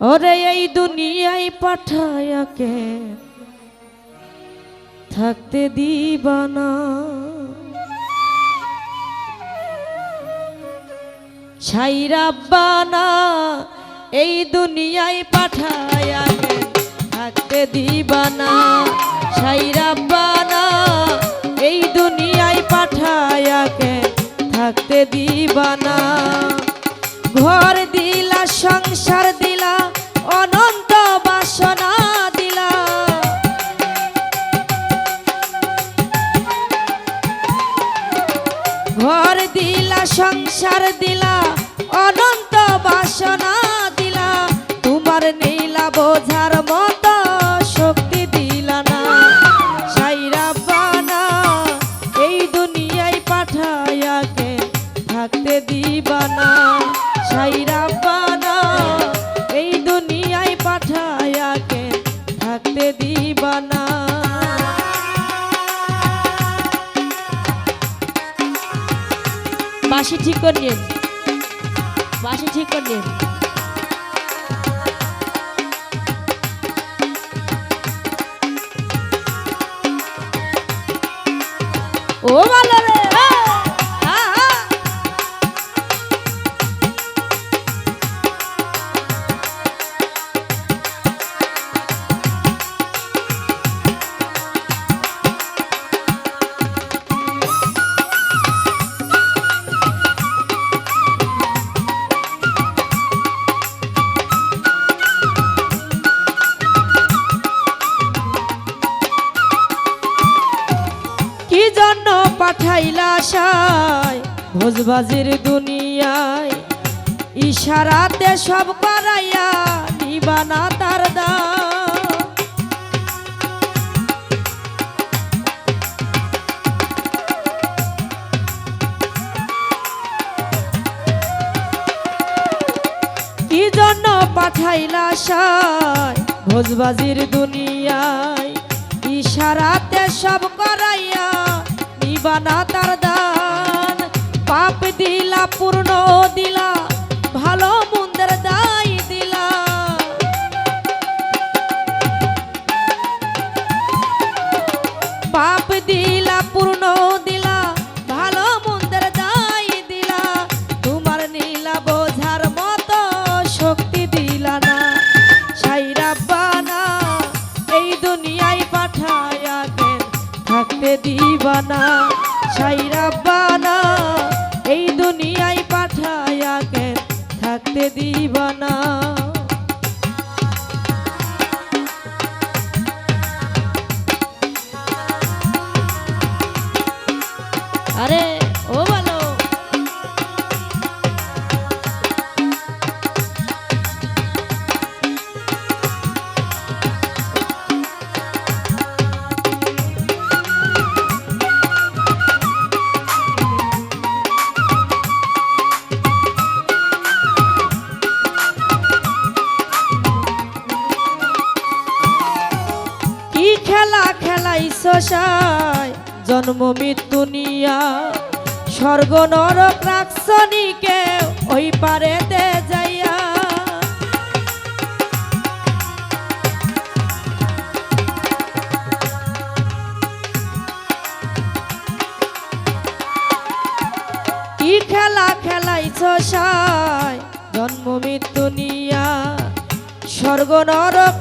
ওরে এই দুনিয়ায় পাঠায়াকে থাকতে দিবানা। ছাইরাব্বানা এই দুনিয়ায় পাঠায়াকে থাকতে দিবানা। ছাইরাব্বানা এই দুনিয়ায় পাঠায়াকে থাকতে দিবানা ঘর দিলা সংসার দিলা অনন্ত বাসনা দিলা। তোমার নীলা বোঝার বাসি ঠিক করে নিন। বাসি ঠিক করে নিন। ও ভালো। কি জন্য পাঠাইলা সাই। ভোজবাজির দুনিয়ায় ইশারাতে সব করাইয়া নিবানা তার দা কি জন্য পাঠাইলা সাই? ভোজবাজির দুনিয়ায় ইশারাতে সব করাইয়া নিবানা তার সাইরা বানা এই দুনিয়ায় পাঠায়া কেন থাকতে দিবানা। খেলা খেলাইছ সাই জন্ম, মৃত্যু নিয়া। স্বর্গ, নরক রাক্ষসনীকে ওই পারেতে যাইয়া। কি খেলা খেলাইছ সাই জন্ম, মৃত্যু নিয়া। স্বর্গ, নরক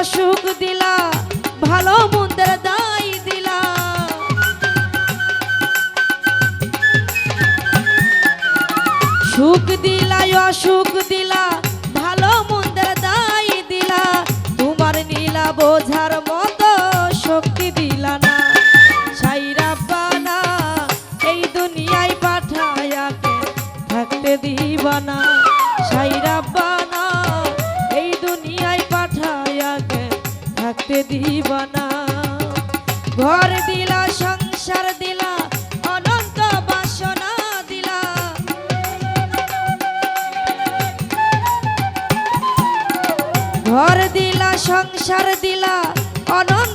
অসুখ দিলা, ভালো মন্দের দাই দিলা। সুখ দিলা, অসুখ দিলা, ভালো মন্দের দাই দিলা। তোমার নীলা বোঝার থাকতে দিবানা। ঘর দিলা সংসার দিলা অনন্ত বাসনা দিলা। ঘর দিলা সংসার দিলা অনন্ত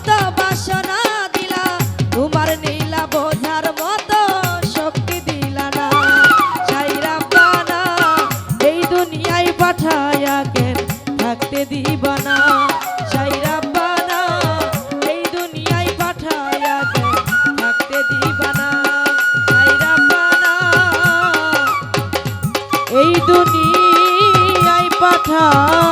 দুনিয়ায় পাঠায়া